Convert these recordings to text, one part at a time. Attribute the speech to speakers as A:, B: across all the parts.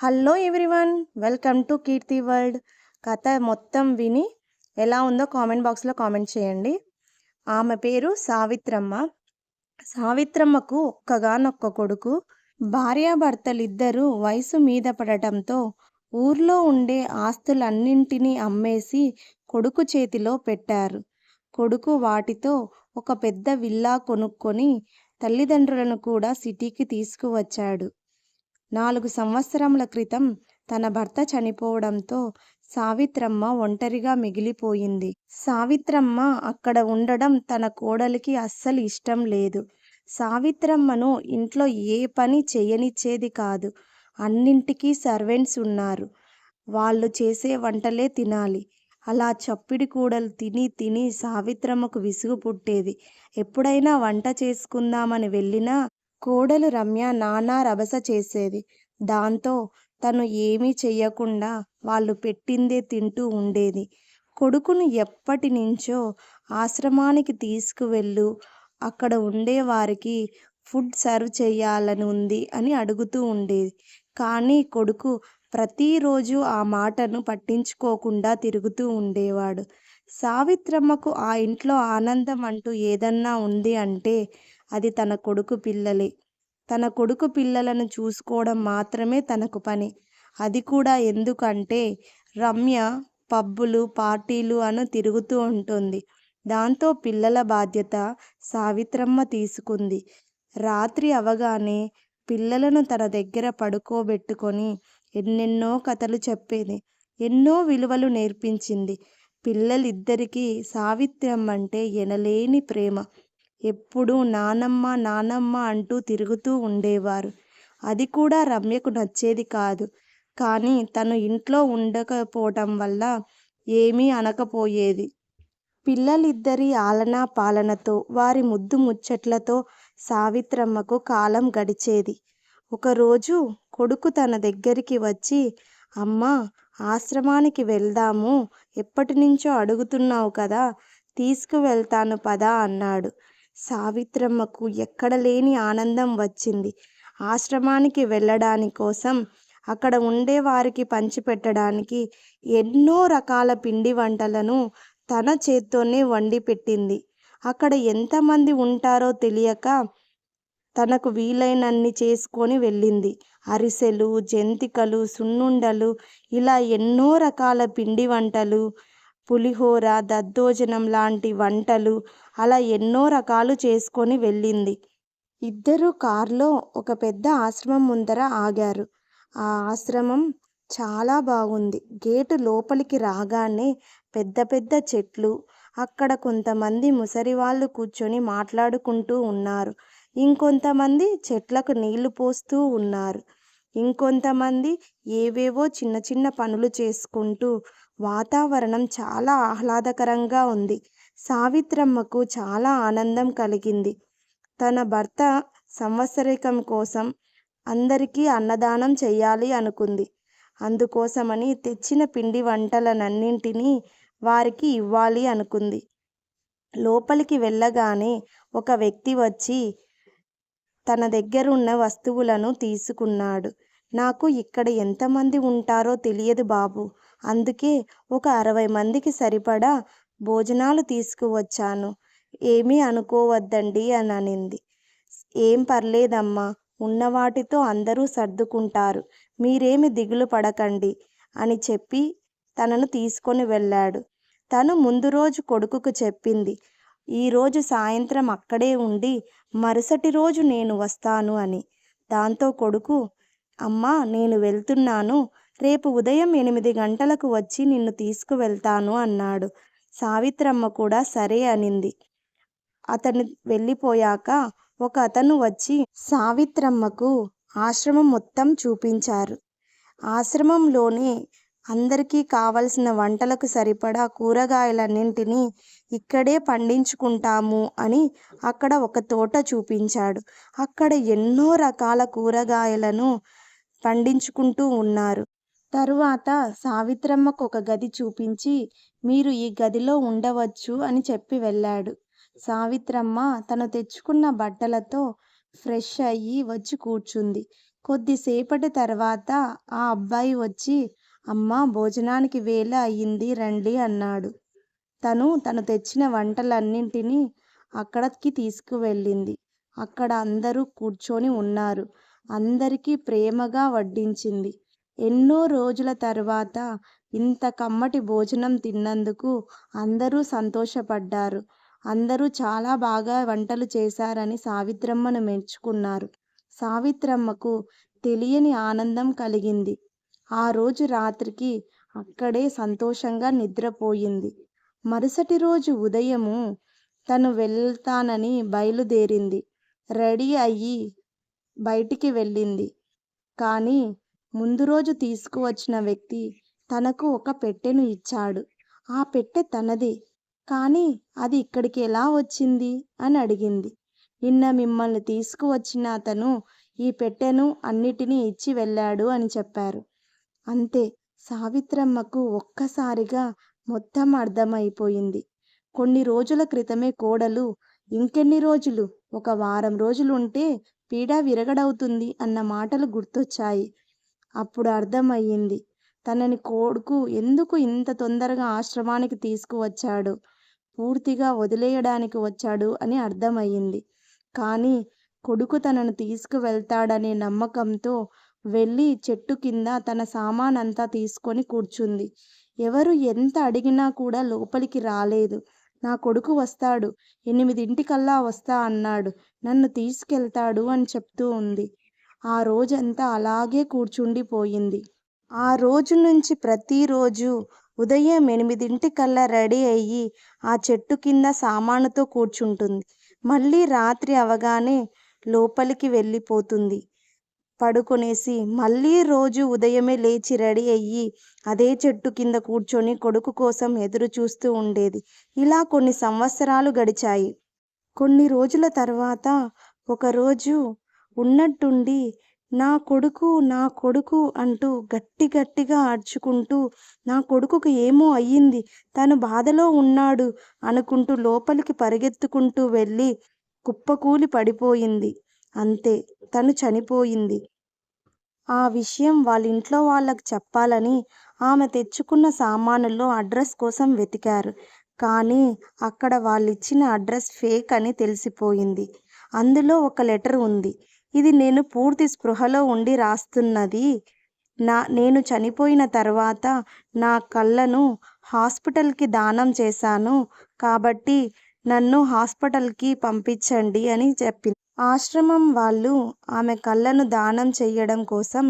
A: Hello everyone welcome to Keerthi world కథ మొత్తం విని ఎలా ఉందో కామెంట్ బాక్స్లో కామెంట్ చేయండి. ఆమె పేరు సావిత్రమ్మ. సావిత్రమ్మకు ఒక్కగానొక్క కొడుకు. భార్యాభర్తలిద్దరూ వయసు మీద పడటంతో ఊర్లో ఉండే ఆస్తులన్నింటినీ అమ్మేసి కొడుకు చేతిలో పెట్టారు. కొడుకు వాటితో ఒక పెద్ద విల్లా కొనుక్కొని తల్లిదండ్రులను కూడా సిటీకి తీసుకువచ్చాడు. నాలుగు సంవత్సరముల క్రితం తన భర్త చనిపోవడంతో సావిత్రమ్మ ఒంటరిగా మిగిలిపోయింది. సావిత్రమ్మ అక్కడ ఉండడం తన కోడలికి అస్సలు ఇష్టం లేదు. సావిత్రమ్మను ఇంట్లో ఏ పని చేయనిచ్చేది కాదు. అన్నింటికీ సర్వెంట్స్ ఉన్నారు. వాళ్ళు చేసే వంటలే తినాలి. అలా చప్పిడి కూడలు తిని తిని సావిత్రమ్మకు విసుగు పుట్టేది. ఎప్పుడైనా వంట చేసుకుందామని వెళ్ళినా కోడలు రమ్య నానా రభస చేసేది. దాంతో తను ఏమీ చెయ్యకుండా వాళ్ళు పెట్టిందే తింటూ ఉండేది. కొడుకును ఎప్పటి నుంచో ఆశ్రమానికి తీసుకువెళ్ళు అక్కడ ఉండేవారికి ఫుడ్ సర్వ్ చేయాలని ఉంది అని అడుగుతూ ఉండేది. కానీ కొడుకు ప్రతిరోజు ఆ మాటను పట్టించుకోకుండా తిరుగుతూ ఉండేవాడు. సావిత్రమ్మకు ఆ ఇంట్లో ఆనందం అంటూ ఏదన్నా ఉంది అంటే అది తన కొడుకు పిల్లలే. తన కొడుకు పిల్లలను చూసుకోవడం మాత్రమే తనకు పని. అది కూడా ఎందుకంటే రమ్య పబ్బులు పార్టీలు అను తిరుగుతూ ఉంటుంది. దాంతో పిల్లల బాధ్యత సావిత్రమ్మ తీసుకుంది. రాత్రి అవగానే పిల్లలను తన దగ్గర పడుకోబెట్టుకొని ఎన్నెన్నో కథలు చెప్పేది. ఎన్నో విలువలు నేర్పించింది. పిల్లలిద్దరికీ సావిత్రమ్మ అంటే ఎనలేని ప్రేమ. ఎప్పుడూ నానమ్మ నానమ్మ అంటూ తిరుగుతూ ఉండేవారు. అది కూడా రమ్యకు నచ్చేది కాదు. కానీ తను ఇంట్లో ఉండకపోవటం వల్ల ఏమీ అనకపోయేది. పిల్లలిద్దరి ఆలనా పాలనతో వారి ముద్దు ముచ్చట్లతో సావిత్రమ్మకు కాలం గడిచేది. ఒకరోజు కొడుకు తన దగ్గరికి వచ్చి అమ్మా ఆశ్రమానికి వెళ్దాము. ఎప్పటి నుంచో అడుగుతున్నావు కదా తీసుకువెళ్తాను పదా అన్నాడు. సావిత్రమ్మకు ఎక్కడ లేని ఆనందం వచ్చింది. ఆశ్రమానికి వెళ్ళడాని కోసం అక్కడ ఉండే వారికి పంచిపెట్టడానికి ఎన్నో రకాల పిండి వంటలను తన చేత్తోనే వండి పెట్టింది. అక్కడ ఎంతమంది ఉంటారో తెలియక తనకు వీలైనన్ని చేసుకొని వెళ్ళింది. అరిసెలు జంతికలు సున్నుండలు ఇలా ఎన్నో రకాల పిండి వంటలు పులిహోర దద్దోజనం లాంటి వంటలు అలా ఎన్నో రకాలు చేసుకొని వెళ్ళింది. ఇద్దరు కారులో ఒక పెద్ద ఆశ్రమం ముందర ఆగారు. ఆ ఆశ్రమం చాలా బాగుంది. గేటు లోపలికి రాగానే పెద్ద పెద్ద చెట్లు అక్కడ కొంతమంది ముసరి వాళ్ళు కూర్చొని మాట్లాడుకుంటూ ఉన్నారు. ఇంకొంతమంది చెట్లకు నీళ్ళు పోస్తూ ఉన్నారు. ఇంకొంతమంది ఏవేవో చిన్న చిన్న పనులు చేసుకుంటూ వాతావరణం చాలా ఆహ్లాదకరంగా ఉంది. సావిత్రమ్మకు చాలా ఆనందం కలిగింది. తన భర్త సంవత్సరికం కోసం అందరికీ అన్నదానం చేయాలి అనుకుంది. అందుకోసమని తెచ్చిన పిండి వంటలనన్నింటినీ వారికి ఇవ్వాలి అనుకుంది. లోపలికి వెళ్ళగానే ఒక వ్యక్తి వచ్చి తన దగ్గరున్న వస్తువులను తీసుకున్నాడు. నాకు ఇక్కడ ఎంతమంది ఉంటారో తెలియదు బాబు. అందుకే ఒక అరవై మందికి సరిపడా భోజనాలు తీసుకువచ్చాను. ఏమీ అనుకోవద్దండి అని అనింది ఏం పర్లేదమ్మా ఉన్నవాటితో అందరూ సర్దుకుంటారు మీరేమి దిగులు పడకండి అని చెప్పి తనను తీసుకొని వెళ్ళాడు. తను ముందు రోజు కొడుకుకు చెప్పింది ఈరోజు సాయంత్రం అక్కడే ఉండి మరుసటి రోజు నేను వస్తాను అని. దాంతో కొడుకు అమ్మా నేను వెళ్తున్నాను రేపు ఉదయం ఎనిమిది గంటలకు వచ్చి నిన్ను తీసుకువెళ్తాను అన్నాడు. సావిత్రమ్మ కూడా సరే అనింది. అతను వెళ్ళిపోయాక ఒక అతను వచ్చి సావిత్రమ్మకు ఆశ్రమం మొత్తం చూపించారు. ఆశ్రమంలోనే అందరికీ కావలసిన వంటలకు సరిపడా కూరగాయలన్నింటినీ ఇక్కడే పండించుకుంటాము అని అక్కడ ఒక తోట చూపించాడు. అక్కడ ఎన్నో రకాల కూరగాయలను పండించుకుంటూ ఉన్నారు. తరువాత సావిత్రమ్మకు ఒక గది చూపించి మీరు ఈ గదిలో ఉండవచ్చు అని చెప్పి వెళ్ళాడు. సావిత్రమ్మ తను తెచ్చుకున్న బట్టలతో ఫ్రెష్ అయ్యి వచ్చి కూర్చుంది. కొద్దిసేపటి తర్వాత ఆ అబ్బాయి వచ్చి అమ్మ భోజనానికి వేళ అయ్యింది రండి అన్నాడు. తను తను తెచ్చిన వంటలన్నింటినీ అక్కడికి తీసుకువెళ్ళింది. అక్కడ అందరూ కూర్చొని ఉన్నారు. అందరికీ ప్రేమగా వడ్డించింది. ఎన్నో రోజుల తర్వాత ఇంత కమ్మటి భోజనం తిన్నందుకు అందరూ సంతోషపడ్డారు. అందరూ చాలా బాగా వంటలు చేశారని సావిత్రమ్మను మెచ్చుకున్నారు. సావిత్రమ్మకు తెలియని ఆనందం కలిగింది. ఆ రోజు రాత్రికి అక్కడే సంతోషంగా నిద్రపోయింది. మరుసటి రోజు ఉదయము తను వెళ్తానని బయలుదేరింది. రెడీ అయ్యి బయటికి వెళ్ళింది. కానీ ముందు రోజు తీసుకువచ్చిన వ్యక్తి తనకు ఒక పెట్టెను ఇచ్చాడు. ఆ పెట్టె తనదే. కానీ అది ఇక్కడికి ఎలా వచ్చింది? అని అడిగింది. నిన్న మిమ్మల్ని తీసుకువచ్చిన అతను ఈ పెట్టెను అన్నిటినీ ఇచ్చి వెళ్ళాడు అని చెప్పారు. అంతే. సావిత్రమ్మకు ఒక్కసారిగా మొత్తం అర్థమైపోయింది. కొన్ని రోజుల క్రితమే కోడలు ఇంకెన్ని రోజులు? ఒక వారం రోజులు ఉంటే పీడ విరగడవుతుంది అన్న మాటలు గుర్తొచ్చాయి. అప్పుడు అర్థమయ్యింది. తనని కొడుకు ఎందుకు ఇంత తొందరగా ఆశ్రమానికి తీసుకువచ్చాడు? పూర్తిగా వదిలేయడానికి వచ్చాడు అని అర్థమయ్యింది. కానీ కొడుకు తనను తీసుకువెళ్తాడనే నమ్మకంతో వెళ్ళి చెట్టు కింద తన సామానంతా తీసుకొని కూర్చుంది. ఎవరు ఎంత అడిగినా కూడా లోపలికి రాలేదు. నా కొడుకు వస్తాడు. ఎనిమిదింటికల్లా వస్తా అన్నాడు. నన్ను తీసుకెళ్తాడు అని చెప్తూ ఉంది. ఆ రోజంతా అలాగే కూర్చుండిపోయింది. ఆ రోజు నుంచి ప్రతిరోజు ఉదయం ఎనిమిదింటికల్లా రెడీ అయ్యి ఆ చెట్టు కింద సామానుతో కూర్చుంటుంది. మళ్ళీ రాత్రి అవగానే లోపలికి వెళ్ళిపోతుంది. పడుకొనేసి మళ్ళీ రోజు ఉదయమే లేచి రెడీ అయ్యి అదే చెట్టు కింద కూర్చొని కొడుకు కోసం ఎదురు చూస్తూ ఉండేది. ఇలా కొన్ని సంవత్సరాలు గడిచాయి. కొన్ని రోజుల తర్వాత ఒకరోజు ఉన్నట్టుండి నా కొడుకు నా కొడుకు అంటూ గట్టి గట్టిగా అర్చుకుంటూ నా కొడుకుకు ఏమో అయ్యింది తను బాధలో ఉన్నాడు అనుకుంటూ లోపలికి పరిగెత్తుకుంటూ వెళ్ళి కుప్పకూలి పడిపోయింది. అంతే తను చనిపోయింది. ఆ విషయం వాళ్ళ ఇంట్లో వాళ్ళకి చెప్పాలని ఆమె తెచ్చుకున్న సామానుల్లో అడ్రస్ కోసం వెతికారు. కానీ అక్కడ వాళ్ళిచ్చిన అడ్రస్ ఫేక్ అని తెలిసిపోయింది. అందులో ఒక లెటర్ ఉంది. ఇది నేను పూర్తి స్పృహలో ఉండి రాస్తున్నది. నా నేను చనిపోయిన తర్వాత నా కళ్ళను హాస్పిటల్కి దానం చేశాను. కాబట్టి నన్ను హాస్పిటల్కి పంపించండి అని చెప్పింది ఆశ్రమం వాళ్ళు ఆమె కళ్ళను దానం చేయడం కోసం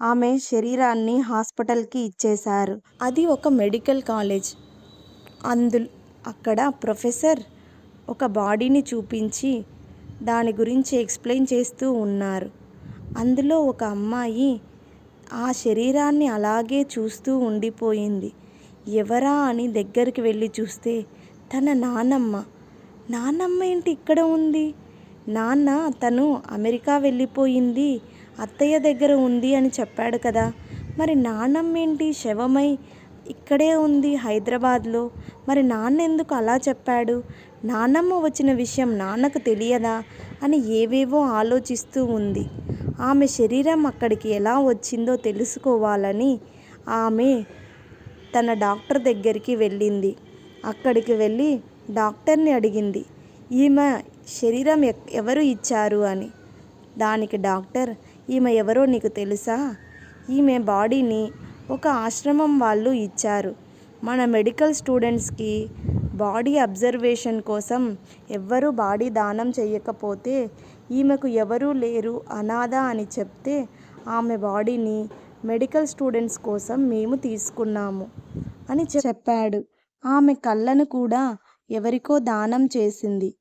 A: ఆమె శరీరాన్ని హాస్పిటల్కి ఇచ్చేశారు. అది ఒక మెడికల్ కాలేజ్. అందు అక్కడ ప్రొఫెసర్ ఒక బాడీని చూపించి దాని గురించి ఎక్స్ప్లెయిన్ చేస్తూ ఉన్నారు. అందులో ఒక అమ్మాయి ఆ శరీరాన్ని అలాగే చూస్తూ ఉండిపోయింది. ఎవరా అని దగ్గరికి వెళ్ళి చూస్తే తన నానమ్మ. నానమ్మ ఏంటి ఇక్కడ ఉంది? నాన్న తను అమెరికా వెళ్ళిపోయింది అత్తయ్య దగ్గర ఉంది అని చెప్పాడు కదా. మరి నానమ్మ ఏంటి శవమై ఇక్కడే ఉంది హైదరాబాద్లో. మరి నాన్న ఎందుకు అలా చెప్పాడు? నాన్నమ్మ వచ్చిన విషయం నాన్నకు తెలియదా? అని ఏవేవో ఆలోచిస్తూ ఉంది. ఆమె శరీరం అక్కడికి ఎలా వచ్చిందో తెలుసుకోవాలని ఆమె తన డాక్టర్ దగ్గరికి వెళ్ళింది. అక్కడికి వెళ్ళి డాక్టర్ని అడిగింది. ఈమె శరీరం ఎవరు ఇచ్చారు అని. దానికి డాక్టర్ ఈమె ఎవరో నీకు తెలుసా? ఈమె బాడీని ఒక ఆశ్రమం వాళ్ళు ఇచ్చారు. మన మెడికల్ స్టూడెంట్స్కి బాడీ అబ్జర్వేషన్ కోసం ఎవ్వరూ బాడీ దానం చేయకపోతే ఈమెకు ఎవరూ లేరు అనాథ అని చెప్తే ఆమె బాడీని మెడికల్ స్టూడెంట్స్ కోసం మేము తీసుకున్నాము అని చెప్పాడు. ఆమె కళ్ళను కూడా ఎవరికో దానం చేసింది.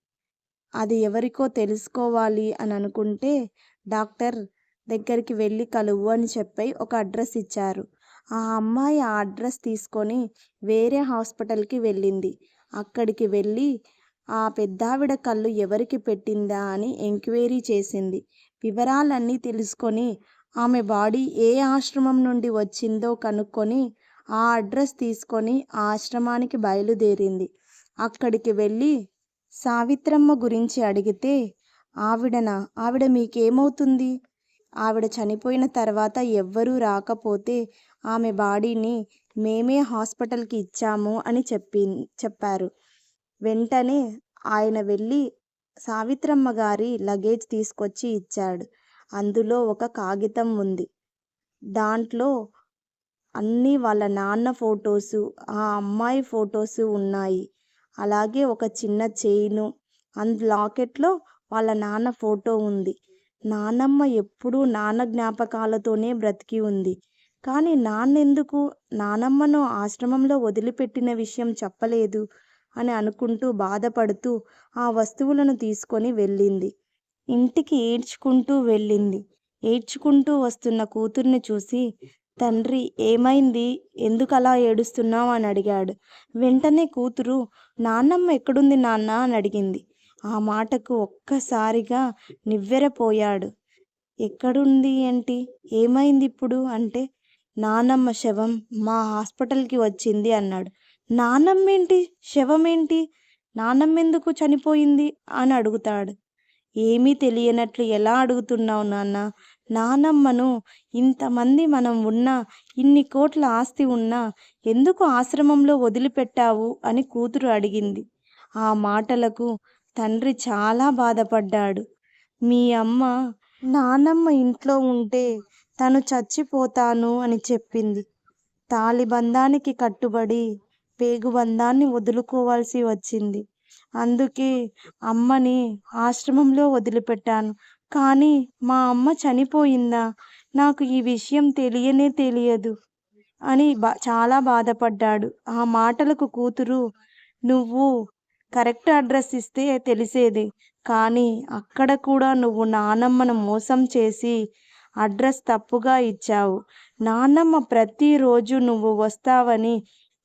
A: అది ఎవరికో తెలుసుకోవాలి అని అనుకుంటే డాక్టర్ దగ్గరికి వెళ్ళి కలువు అని చెప్పి ఒక అడ్రస్ ఇచ్చారు. ఆ అమ్మాయి ఆ అడ్రస్ తీసుకొని వేరే హాస్పిటల్కి వెళ్ళింది. అక్కడికి వెళ్ళి ఆ పెద్దావిడ కళ్ళు ఎవరికి పెట్టిందా అని ఎంక్వైరీ చేసింది. వివరాలన్నీ తెలుసుకొని ఆమె బాడీ ఏ ఆశ్రమం నుండి వచ్చిందో కనుక్కొని ఆ అడ్రస్ తీసుకొని ఆ ఆశ్రమానికి బయలుదేరింది. అక్కడికి వెళ్ళి సావిత్రమ్మ గురించి అడిగితే ఆవిడనా? ఆవిడ మీకేమవుతుంది? ఆవిడ చనిపోయిన తర్వాత ఎవ్వరూ రాకపోతే ఆమె బాడీని మేమే హాస్పిటల్కి ఇచ్చాము అని చెప్పి చెప్పారు. వెంటనే ఆయన వెళ్ళి సావిత్రమ్మ గారి లగేజ్ తీసుకొచ్చి ఇచ్చాడు. అందులో ఒక కాగితం ఉంది. దాంట్లో అన్నీ వాళ్ళ నాన్న ఫొటోసు ఆ అమ్మాయి ఫొటోసు ఉన్నాయి. అలాగే ఒక చిన్న చైను అండ్ లాకెట్లో వాళ్ళ నాన్న ఫోటో ఉంది. నానమ్మ ఎప్పుడూ నాన్న జ్ఞాపకాలతోనే బ్రతికి ఉంది. కానీ నాన్నెందుకు? నానమ్మను ఆశ్రమంలో వదిలిపెట్టిన విషయం చెప్పలేదు అని అనుకుంటూ బాధపడుతూ ఆ వస్తువులను తీసుకొని వెళ్ళింది. ఇంటికి ఏడ్చుకుంటూ వెళ్ళింది. ఏడ్చుకుంటూ వస్తున్న కూతుర్ని చూసి తండ్రి ఏమైంది? ఎందుకు అలా ఏడుస్తున్నావు? అని అడిగాడు. వెంటనే కూతురు నాన్నమ్మ ఎక్కడుంది నాన్న? అని అడిగింది. ఆ మాటకు ఒక్కసారిగా నివ్వెరపోయాడు. ఎక్కడుంది ఏంటి? ఏమైంది ఇప్పుడు? అంటే నానమ్మ శవం మా హాస్పిటల్కి వచ్చింది అన్నాడు. నానమ్మ ఏంటి శవం ఏంటి నానమ్మ ఎందుకు చనిపోయింది? అని అడుగుతాడు. ఏమీ తెలియనట్లు ఎలా అడుగుతున్నావు నాన్న? నానమ్మను ఇంతమంది మనం ఉన్నా ఇన్ని కోట్ల ఆస్తి ఉన్నా ఎందుకు ఆశ్రమంలో వదిలిపెట్టావు? అని కూతురు అడిగింది. ఆ మాటలకు తండ్రి చాలా బాధపడ్డాడు. మీ అమ్మ నానమ్మ ఇంట్లో ఉంటే తను చచ్చిపోతాను అని చెప్పింది. తాలిబంధానికి కట్టుబడి పేగుబంధాన్ని వదులుకోవాల్సి వచ్చింది. అందుకే అమ్మని ఆశ్రమంలో వదిలిపెట్టాను. కానీ మా అమ్మ చనిపోయిందా? నాకు ఈ విషయం తెలియనే తెలియదు అని బా చాలా బాధపడ్డాడు. ఆ మాటలకు కూతురు నువ్వు కరెక్ట్ అడ్రస్ ఇస్తే తెలిసేది. కానీ అక్కడ కూడా నువ్వు నానమ్మను మోసం చేసి అడ్రస్ తప్పుగా ఇచ్చావు. నాన్నమ్మ ప్రతిరోజు నువ్వు వస్తావని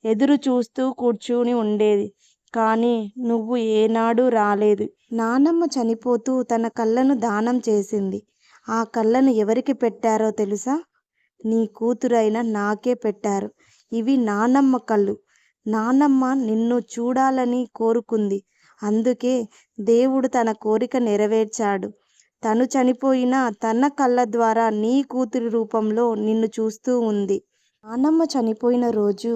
A: ఎదురు చూస్తూ కూర్చుని ఉండేది. కానీ నువ్వు ఏనాడు రాలేదు. నానమ్మ చనిపోతూ తన కళ్ళను దానం చేసింది. ఆ కళ్ళను ఎవరికి పెట్టారో తెలుసా? నీ కూతురైన నాకే పెట్టారు. ఇవి నానమ్మ కళ్ళు. నానమ్మ నిన్ను చూడాలని కోరుకుంది. అందుకే దేవుడు తన కోరిక నెరవేర్చాడు. తను చనిపోయినా తన కళ్ళ ద్వారా నీ కూతురి రూపంలో నిన్ను చూస్తూ ఉంది. నానమ్మ చనిపోయిన రోజు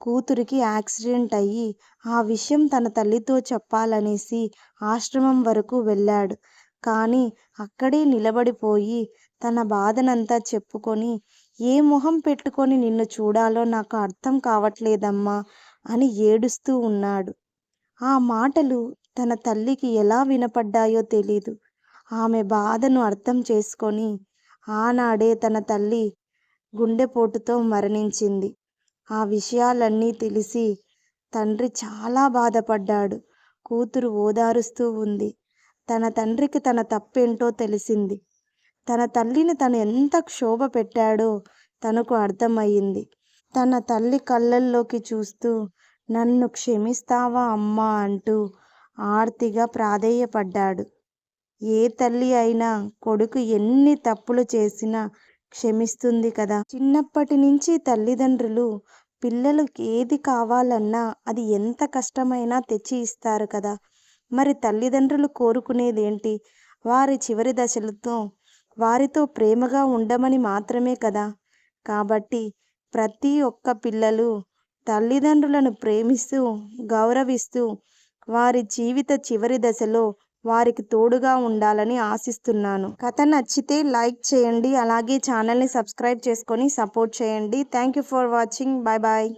A: కూతురికి యాక్సిడెంట్ అయ్యి ఆ విషయం తన తల్లితో చెప్పాలనేసి ఆశ్రమం వరకు వెళ్ళాడు. కానీ అక్కడే నిలబడిపోయి తన బాధనంతా చెప్పుకొని ఏ మొహం పెట్టుకొని నిన్ను చూడాలో నాకు అర్థం కావట్లేదమ్మా అని ఏడుస్తూ ఉన్నాడు. ఆ మాటలు తన తల్లికి ఎలా వినపడ్డాయో తెలీదు. ఆమె బాధను అర్థం చేసుకొని ఆనాడే తన తల్లి గుండెపోటుతో మరణించింది. ఆ విషయాలన్నీ తెలిసి తండ్రి చాలా బాధపడ్డాడు. కూతురు ఓదారుస్తూ ఉంది. తన తండ్రికి తన తప్పేంటో తెలిసింది. తన తల్లిని తను ఎంత క్షోభ పెట్టాడో తనకు అర్థమయ్యింది. తన తల్లి కళ్ళల్లోకి చూస్తూ నన్ను క్షమిస్తావా అమ్మా అంటూ ఆర్తిగా ప్రాధేయపడ్డాడు. ఏ తల్లి అయినా కొడుకు ఎన్ని తప్పులు చేసినా క్షమిస్తుంది కదా. చిన్నప్పటి నుంచి తల్లిదండ్రులు పిల్లలకి ఏది కావాలన్నా అది ఎంత కష్టమైనా తెచ్చి ఇస్తారు కదా. మరి తల్లిదండ్రులు కోరుకునేది ఏంటి వారి చివరి దశలతో వారితో ప్రేమగా ఉండమని మాత్రమే కదా. కాబట్టి ప్రతి ఒక్క పిల్లలు తల్లిదండ్రులను ప్రేమిస్తూ గౌరవిస్తూ వారి జీవిత చివరి దశలో వారికి తోడుగా ఉండాలని ఆశిస్తున్నాను. కథ నచ్చితే లైక్ చేయండి అలాగే ఛానల్ని సబ్స్క్రైబ్ చేసుకొని సపోర్ట్ చేయండి. Thank you for watching. Bye bye.